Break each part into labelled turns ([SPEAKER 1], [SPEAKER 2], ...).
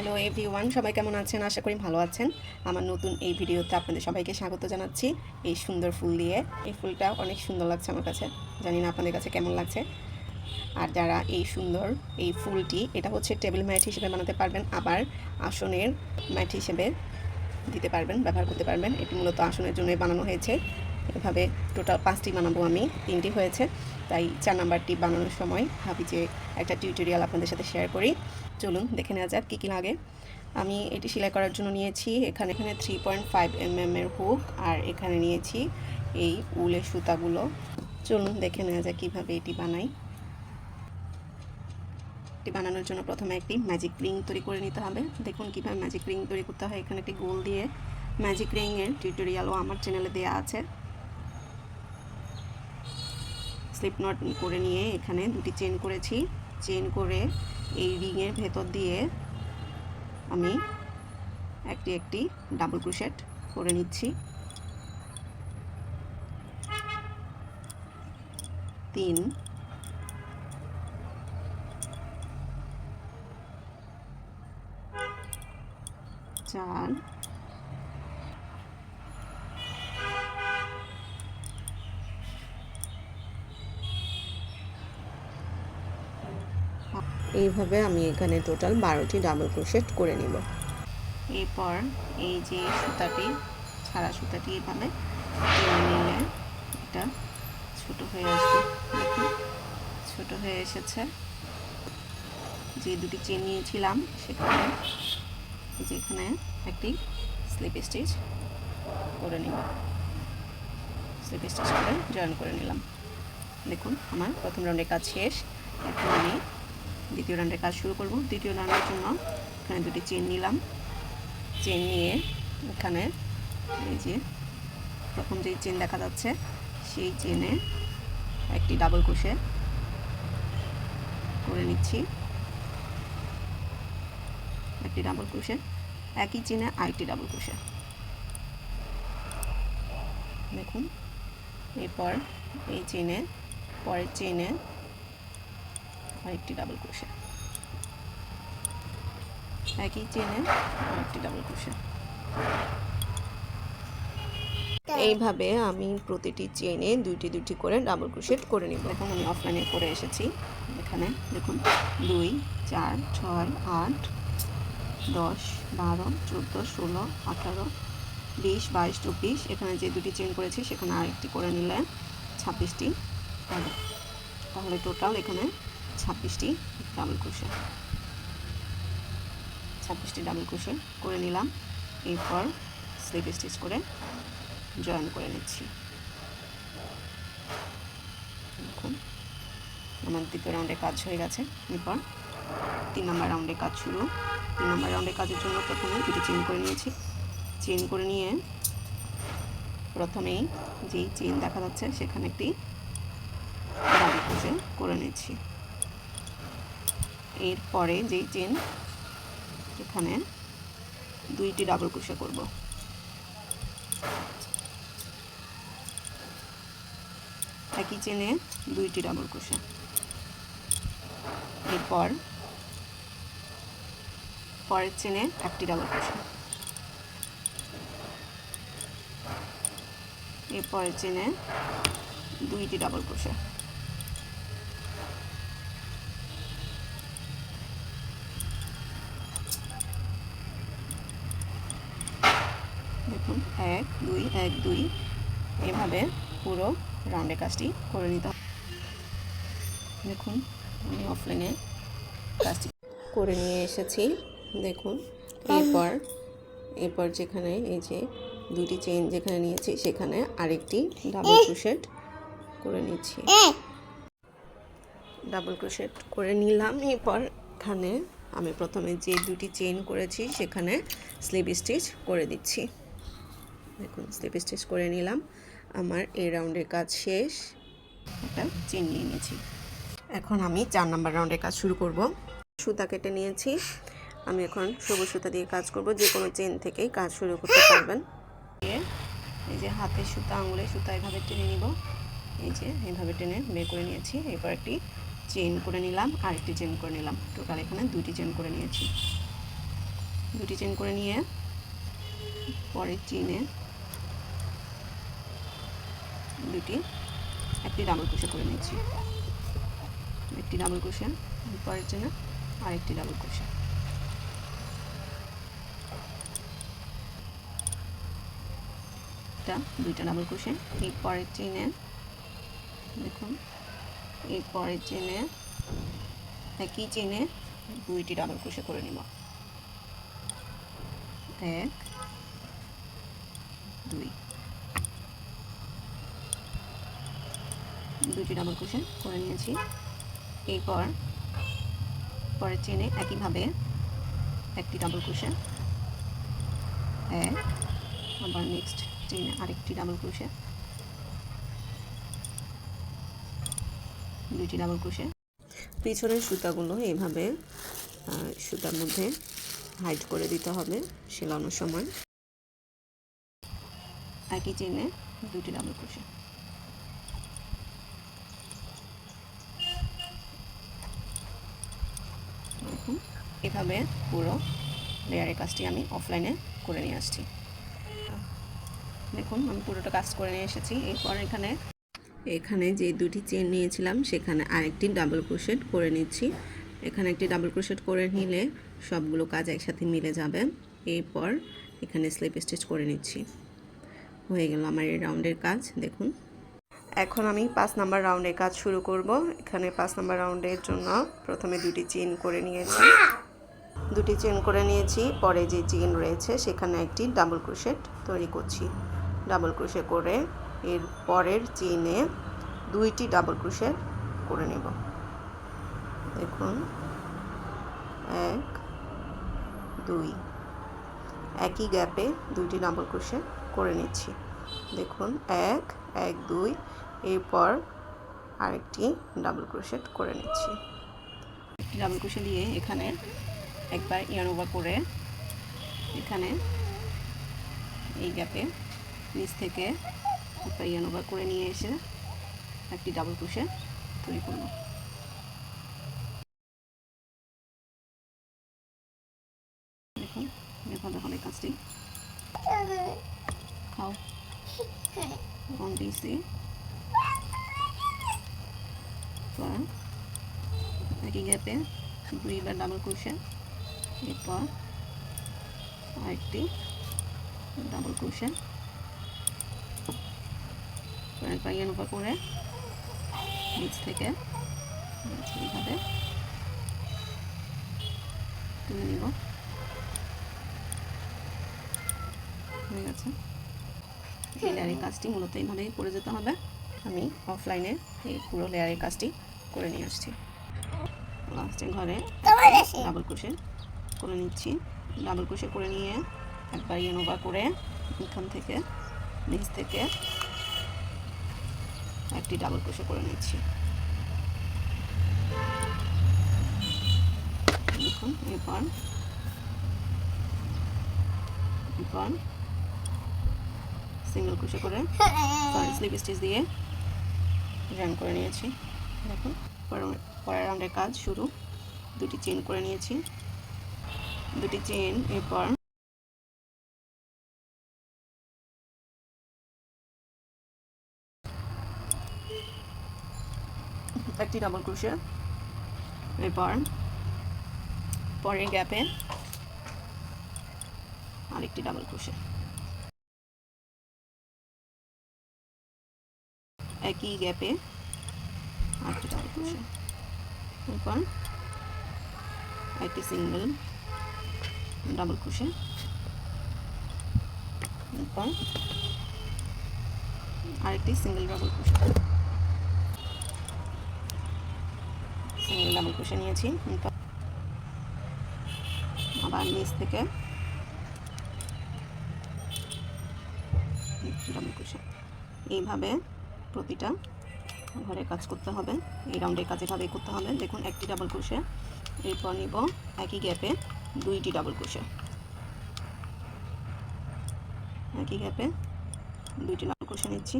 [SPEAKER 1] Hello everyone সবাই কেমন আছেন? আশা করি ভালো আছেন। আমার নতুন এই ভিডিওতে আপনাদের সবাইকে স্বাগত জানাচ্ছি এই সুন্দর ফুল দিয়ে। এই ফুলটা অনেক সুন্দর লাগছে আমার কাছে। জানি না আপনাদের কাছে কেমন লাগছে। আর যারা এই সুন্দর এই ফুলটি, এটা হচ্ছে টেবিল ম্যাট হিসেবে বানাতে পারবেন, আবার আসনের ম্যাট হিসেবে দিতে পারবেন, ব্যবহার করতে পারবেন। এটি মূলত আসনের জন্যই বানানো হয়েছে। এভাবে টোটাল পাঁচটি বানাবো আমি। তিনটি হয়েছে। তাই চার নাম্বারটি বানানোর সময় ভাবি যে একটা টিউটোরিয়াল আপনাদের সাথে শেয়ার করি। চলুন দেখে নেওয়া যাক কী কী লাগে। আমি এটি সেলাই করার জন্য নিয়েছি। এখানে এখানে থ্রি পয়েন্ট ফাইভ এম এর হুক আর এখানে নিয়েছি এই উলের সুতাগুলো। চলুন দেখে নেওয়া যাক কীভাবে এটি বানাই। এটি বানানোর জন্য প্রথমে একটি ম্যাজিক রিং তৈরি করে নিতে হবে। দেখুন কীভাবে ম্যাজিক রিং তৈরি করতে হয়। এখানে একটি গোল দিয়ে ম্যাজিক রিংয়ের টিউটোরিয়ালও আমার চ্যানেলে দেওয়া আছে। স্লিপ নট করে নিয়ে এখানে দুটি চেন করেছি। চেন করে এই রিংয়ের ভেতর দিয়ে আমি একটি একটি ডাবল ক্রুশেট করে নিচ্ছি। তিন। চার। এইভাবে আমি এখানে টোটাল বারোটি ডাবল ক্রোশেট করে নিব। এরপর এই যে সুতাটি, ছাড়া সুতাটি এভাবে নিলে এটা ছোট হয়ে আসবে। দেখুন, ছোট হয়ে এসেছে। যে দুটি চেন নিয়েছিলাম সেখানে, যেখানে একটি স্লিপ স্টিচ করে নিব। স্লিপ স্টিচ করে জয়েন করে নিলাম। দেখুন, আমার প্রথম রাউন্ডের কাজ শেষ। এখন আমি দ্বিতীয় রাউন্ডের কাজ শুরু করব। দ্বিতীয় রাউন্ডের জন্য এখানে দুটি চেন নিলাম। চেন নিয়ে এখানে এই যে প্রথম যে চেন দেখা যাচ্ছে, সেই চেনে একটি ডাবল কোষে করে নিচ্ছি। একটি ডাবল কোষে একই চেনে আরেকটি ডাবল কোষে দেখুন, এরপর এই চেনে পরের চেনে আরেকটি ডাবল ক্রোশে একই চেনে আরেকটি ডাবল ক্রোশে এইভাবে আমি প্রতিটি চেনে দুইটি দুইটি করে ডাবল ক্রোশেট করে নিব। এখন আমি অফলাইনে করে এসেছি। এখানে দেখুন, দুই, চার, ছয়, আট, দশ, বারো, চোদ্দ, ষোলো, আঠারো, বিশ, বাইশ, চব্বিশ। এখানে যে দুটি চেন করেছি, সেখানে আরেকটি করে নিলে ছাব্বিশটি তাহলে টোটাল এখানে ছাব্বিশটি ডাবল ক্রোশে ছাব্বিশটি ডাবল ক্রোশে করে নিলাম। এরপর স্লিপ স্টিচ করে জয়েন করে নিচ্ছি। আমার দ্বিতীয় রাউন্ডের কাজ হয়ে গেছে। এরপর তিন নম্বর রাউন্ডের কাজ শুরু। তিন নম্বর রাউন্ডের কাজের জন্য প্রথমে দুটি চেন করে নিয়েছি। চেন করে নিয়ে প্রথমেই যেই চেন দেখা যাচ্ছে, সেখানে একটি ক্রোশে করে নিচ্ছি। এরপরে যেই চেন এখানে দুইটি ডাবল ক্রোশে করব। একই চেনে দুইটি ডাবল ক্রোশে এরপর পরের চেনে একটি ডাবল ক্রোশে এরপরের চেনে দুইটি ডাবল ক্রোশে দেখুন এক, দুই এক, দুই। এভাবে পুরো রাউন্ডের কাজটি করে নিতে দেখুন, আমি অফলাইনে কাজটি করে নিয়ে এসেছি। দেখুন, এরপর এরপর যেখানে এই যে দুটি চেন যেখানে নিয়েছি, সেখানে আরেকটি ডাবল ক্রোশেট করে নিচ্ছি। ডাবল ক্রোশেট করে নিলাম। এরপর এখানে আমি প্রথমে যে দুটি চেন করেছি, সেখানে স্লিপ স্টিচ করে দিচ্ছি। দেখুন স্লিপ স্টিচ করে নিলাম। আমার এই রাউন্ডের কাজ শেষ। একটা চেন নিয়ে নিয়েছি। এখন আমি চার নাম্বার রাউন্ডের কাজ শুরু করব। সুতা কেটে নিয়েছি। আমি এখন সবুজ সুতা দিয়ে কাজ করব। যে কোনো চেন থেকেই কাজ শুরু করতে পারবেন। এই যে হাতের সুতা আঙুলের সুতা এভাবে টেনে নিব। এই যে এইভাবে টেনে বের করে নিয়েছি। এরপর একটি চেন করে নিলাম আর একটি চেন করে নিলাম। টোটাল এখানে দুটি চেন করে নিয়েছি। দুটি চেন করে নিয়ে পরের চেনে দুটি। একটি ডাবল ক্রোশে করে নিচ্ছি একটি ডাবল ক্রোশে পরের চেনে আরেকটি ডাবল ক্রোশে দুইটা ডাবল ক্রোশে এই পরের চেনে দেখুন, এই পরের চেনে একই চেনে দুইটি ডাবল ক্রোশে করে নিব। এক, দুই। দুটি ডাবল ক্রোশে করে নিয়েছি। এরপর পরের চেনে একইভাবে একটি ডাবল ক্রোশে এক, আবার নেক্সট চেনে আরেকটি ডাবল ক্রোশে দুটি ডাবল ক্রোশে পিছনের সুতাগুলো এইভাবে সুতার মধ্যে হাইড করে দিতে হবে সেলানোর সময়। একই চেনে দুটি ডাবল ক্রোশে দেখুন এভাবে পুরো লেয়ারের কাজটি আমি অফলাইনে করে নিয়ে আসছি। দেখুন, আমি পুরোটা কাজ করে নিয়ে এসেছি। এরপর এখানে এখানে যে দুটি চেন নিয়েছিলাম, সেখানে আরেকটি ডাবল ক্রোশেট করে নিচ্ছি। এখানে একটি ডাবল ক্রোশেট করে নিলে সবগুলো কাজ একসাথে মিলে যাবে। এরপর এখানে স্লিপ স্টিচ করে নিচ্ছি। হয়ে গেল আমার এই রাউন্ডের কাজ, দেখুন। এখন আমি পাঁচ নাম্বার রাউন্ডের কাজ শুরু করব। এখানে পাঁচ নাম্বার রাউন্ডের জন্য প্রথমে দুটি চেন করে নিয়েছি। দুটি চেন করে নিয়েছি। পরে যে চেন রয়েছে, সেখানে একটি ডাবল ক্রোশেট তৈরি করছি। ডাবল ক্রোশে করে এর পরের চেনে দুইটি ডাবল ক্রোশেট করে নেব। দেখুন, এক, দুই। একই গ্যাপে দুইটি ডাবল ক্রোশেট করে নিচ্ছি। দেখুন, এক এক, দুই। এরপর আরেকটি ডাবল ক্রোশেট করে নিচ্ছি। ডাবল ক্রোশে দিয়ে এখানে একবার ইয়ান ওভার করে এখানে, এই গ্যাপে নিচ থেকে একবার ইয়ান ওভার করে নিয়ে এসে একটি ডাবল ক্রোশে তৈরি করব। দেখুন দেখুন দেখুন এই কাজটি। খাও। গ্যাপে দুইবার ডাবল ক্রোশে এরপর আরেকটি ডাবল ক্রোশে একবার ইয়ান উপর করে নিচ থেকে এইভাবে তুলে নিব। হয়ে গেছে। এই লেয়ারের কাজটি মূলত এইভাবেই করে যেতে হবে। আমি অফলাইনে এই পুরো লেয়ারের কাজটি করে নিয়ে আসছি। লাস্টে ঘরে ডাবল ক্রোশে করে নিচ্ছি। ডাবল ক্রোশে করে নিয়ে একবার ইয়েনোবা করে এখান থেকে, নিচ থেকে একটি ডাবল ক্রোশে করে নিচ্ছি। দেখুন এরপর এরপর সিঙ্গেল ক্রোশে করে স্লিপ স্টিচ দিয়ে জয়েন করে নিয়েছি। দেখুন, পরের রাউন্ডের কাজ শুরু। দুটি চেন করে নিয়েছি। দুটি চেন এরপর একটি ডাবল ক্রোশে এরপর পরের গ্যাপে আরেকটি ডাবল ক্রোশে একই গ্যাপে আরেকটি ডাবল ক্রোশে এরপর একটি সিঙ্গেল ডাবল ক্রোশে। এরপর আরেকটি single double crochet. Single double crochet নিয়েছি। আবার নিচ থেকে ডাবল ক্রোশে। এইভাবে প্রতিটা ঘরে কাজ করতে হবে। এই রাউন্ডের কাজ এভাবেই করতে হবে। দেখুন, একটি ডাবল ক্রোশে। এরপর নিব একই গ্যাপে দুইটি ডাবল ক্রোশে একই গ্যাপে দুইটি ডাবল ক্রোশে নিচ্ছি।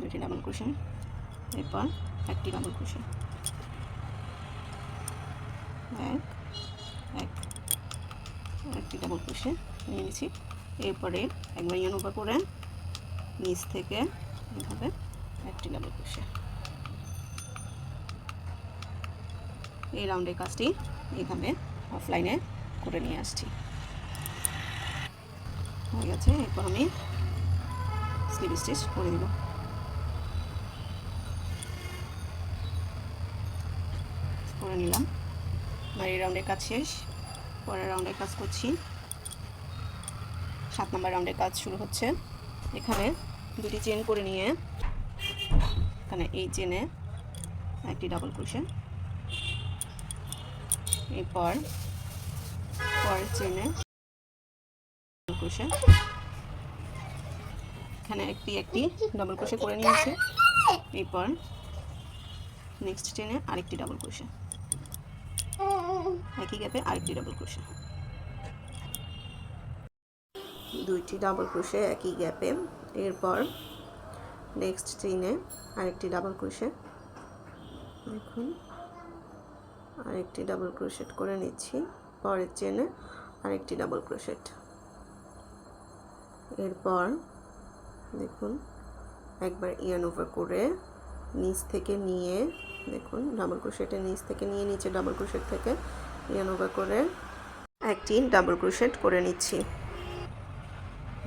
[SPEAKER 1] দুইটি ডাবল ক্রোশে এরপর একটি ডাবল ক্রোশে এক এক, একটি ডাবল ক্রোশে নিয়ে নিচ্ছি। এরপরে একবার ইয়ান ওভার করে নিচ থেকে এভাবে একটি ডাবল ক্রোশে এই রাউন্ডের কাজটি এইভাবে অফলাইনে করে নিয়ে আসছি। হয়ে গেছে, এরপর আমি স্লিপ স্টিচ করে দিব। করে নিলাম। এই রাউন্ডের কাজ শেষ, পরের রাউন্ডের কাজ করছি। সাত নম্বর রাউন্ডের কাজ শুরু হচ্ছে। এখানে দুটি চেন করে নিয়ে, এখানে এই চেনে একটি ডাবল ক্রোশে এরপর, পরের চেনে ক্রোশে এখানে একটি একটি ডাবল ক্রোশে করে নিয়েছে। এরপর নেক্সট চেনে আরেকটি ডাবল ক্রোশে একই গ্যাপে আরেকটি ডাবল ক্রোশে দুইটি ডাবল ক্রোশে একই গ্যাপে এরপর নেক্সট চেইনে আরেকটি ডাবল ক্রোশে দেখুন। আরেকটি ডাবল ক্রোশেট করে নিচ্ছি, পরের চেনে আরেকটি ডাবল ক্রোশেট এরপর দেখুন, একবার ইয়ান ওভার করে নিচ থেকে নিয়ে, দেখুন ডাবল ক্রোশেটের নিচ থেকে নিয়ে, নিচে ডাবল ক্রোশেট থেকে ইয়ান ওভার করে একটি ডাবল ক্রোশেট করে নিচ্ছি।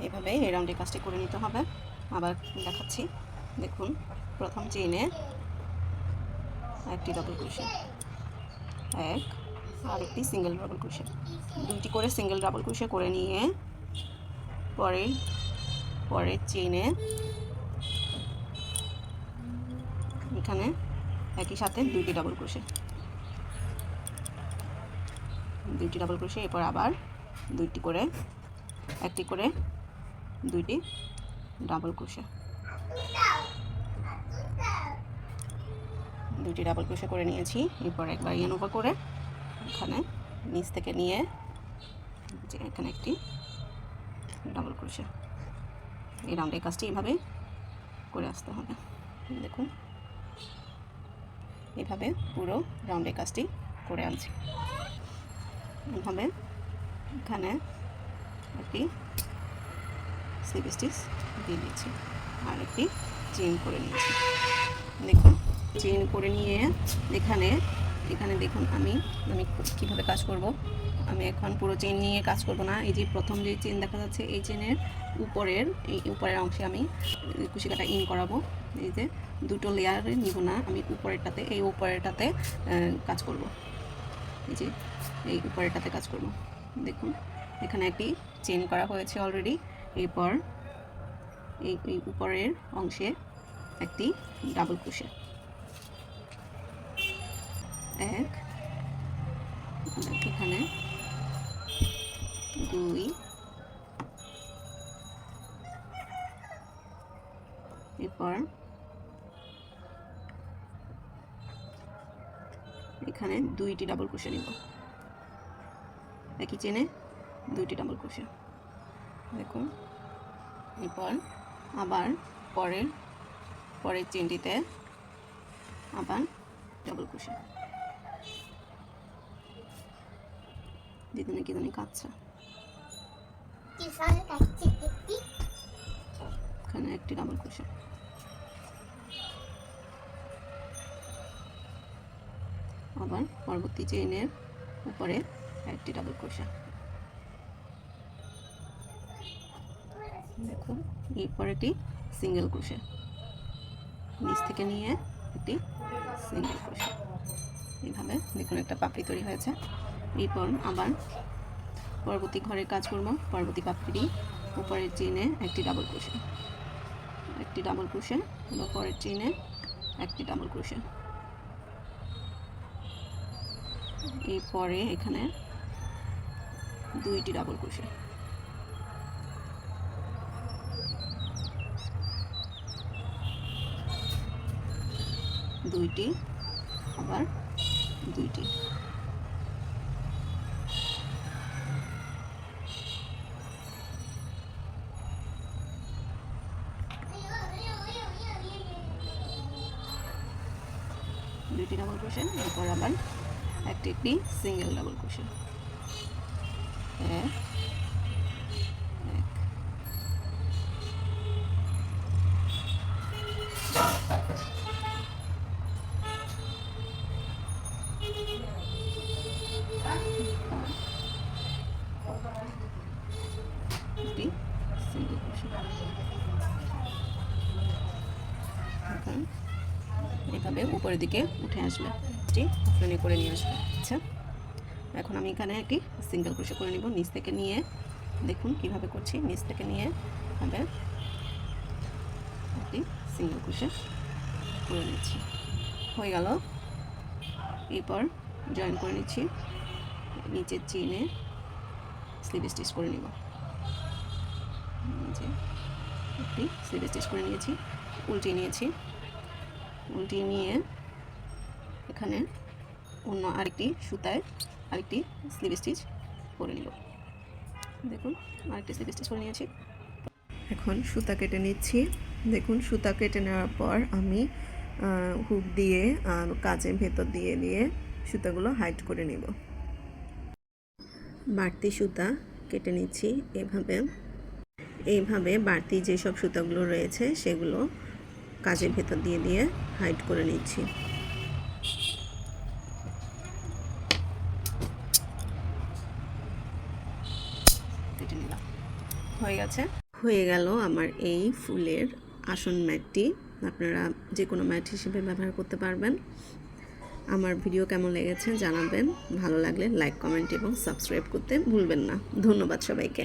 [SPEAKER 1] এইভাবে এই রাউন্ডের কাজটি করে নিতে হবে। আবার দেখাচ্ছি, দেখুন, প্রথম চেইনে একটি ডাবল ক্রোশেট এক, আর একটি সিঙ্গেল ডাবল ক্রোশে দুইটি করে সিঙ্গেল ডাবল ক্রোশে করে নিয়ে, পরে পরের চেইনে এখানে একই সাথে দুইটি ডাবল ক্রোশে দুইটি ডাবল ক্রোশে এরপর আবার দুইটি করে, একটি করে দুইটি ডাবল ক্রোশে দুইটি ডাবল ক্রোশে করে নিয়েছি। এরপর একবার ইয়ান ওভার করে এখানে নিচ থেকে নিয়ে যে এখানে একটি ডাবল ক্রোশে। এই রাউন্ডের কাজটি এইভাবে করে আসতে হবে। দেখুন। এভাবে পুরো রাউন্ডের কাজটি করে আনছি। এভাবে এখানে একটি স্লিপ স্টিচ দিয়ে দিচ্ছি আর একটি চেন করে নিয়েছি। দেখুন। চেন করে নিয়ে এখানে এখানে দেখুন আমি আমি কীভাবে কাজ করব। আমি এখন পুরো চেন নিয়ে কাজ করব না। এই যে প্রথম যে চেন দেখা যাচ্ছে, এই চেনের উপরের, এই উপরের অংশে আমি কুশি কাটা ইন করাবো। এই যে দুটো লেয়ারে নিব না, আমি উপরেরটাতে, এই উপরেরটাতে কাজ করব। এই যে এই উপরেরটাতে কাজ করব। দেখুন, এখানে একটি চেন করা হয়েছে অলরেডি এরপর এই উপরের অংশে একটি ডাবল ক্রোশে এক এখানে দুই, এরপর এখানে দুইটি ডাবল ক্রোশে নিব। একই চেনে দুইটি ডাবল ক্রোশে দেখুন, এরপর আবার পরের পরের চেনটিতে আবার ডাবল ক্রোশে দিদিনে কি জানি কাচ্ছা এখানে একটি ডাবল ক্রোশে আবার পরবর্তী চেইনের উপরে একটি ডাবল ক্রোশে দেখুন এরপর একটি সিঙ্গেল ক্রোশে নিচ থেকে নিয়ে একটি সিঙ্গেল ক্রোশে এইভাবে দেখুন একটা পাপড়ি তৈরি হয়েছে। এরপর আবার পরবর্তী ঘরের কাজ করব পরবর্তী পাপড়ি, উপরের চেনে একটি ডাবল ক্রোশে একটি ডাবল ক্রোশে এবং পরের চেনে একটি ডাবল ক্রোশে এরপরে এখানে দুইটি ডাবল ক্রোশে দুইটি, আবার দুইটি। দুইটি ডাবল ক্রোশে এরপর আবার একটি একটি সিঙ্গেল ডাবল ক্রোশে এক উপরের দিকে উঠে আসবে। এটি প্লেনে করে নিয়ে আসবে আচ্ছা এখন আমি এখানে একটি সিঙ্গেল ক্রোশে করে নিব। নিচ থেকে নিয়ে দেখুন কীভাবে করছি। নিচ থেকে নিয়ে হবে একটি সিঙ্গেল ক্রোশে করে নিচ্ছি। হয়ে গেল। এরপর জয়েন করে নিচ্ছি। নিচের চেনে স্লিভ স্টিচ করে নিব। একটি স্লিভ স্টিচ করে নিয়েছি। উল্টিয়ে নিয়েছি। উল্টিয়ে নিয়ে এখানে অন্য আরেকটি সুতায় আরেকটি স্লিভ স্টিচ করে নিব। দেখুন আরেকটি স্লিভ স্টিচ করে নিয়েছি। এখন সুতা কেটে নিচ্ছি। দেখুন সুতা কেটে নেওয়ার পর আমি হুক দিয়ে আহ, কাজের ভেতর দিয়ে দিয়ে সুতাগুলো হাইট করে নেব। বাড়তি সুতা কেটে নিচ্ছি এভাবে। এইভাবে বাড়তি যেসব সুতাগুলো রয়েছে সেগুলো কাজের ভেতর দিয়ে দিয়ে হাইট করে নিচ্ছি কেটে নিলাম হয়ে গেছে। হয়ে গেল আমার এই ফুলের আসন ম্যাটটি। আপনারা যে কোনো ম্যাট হিসেবে ব্যবহার করতে পারবেন। আমার ভিডিও কেমন লেগেছে জানাবেন। ভালো লাগলে লাইক, কমেন্ট এবং সাবস্ক্রাইব করতে ভুলবেন না। ধন্যবাদ সবাইকে।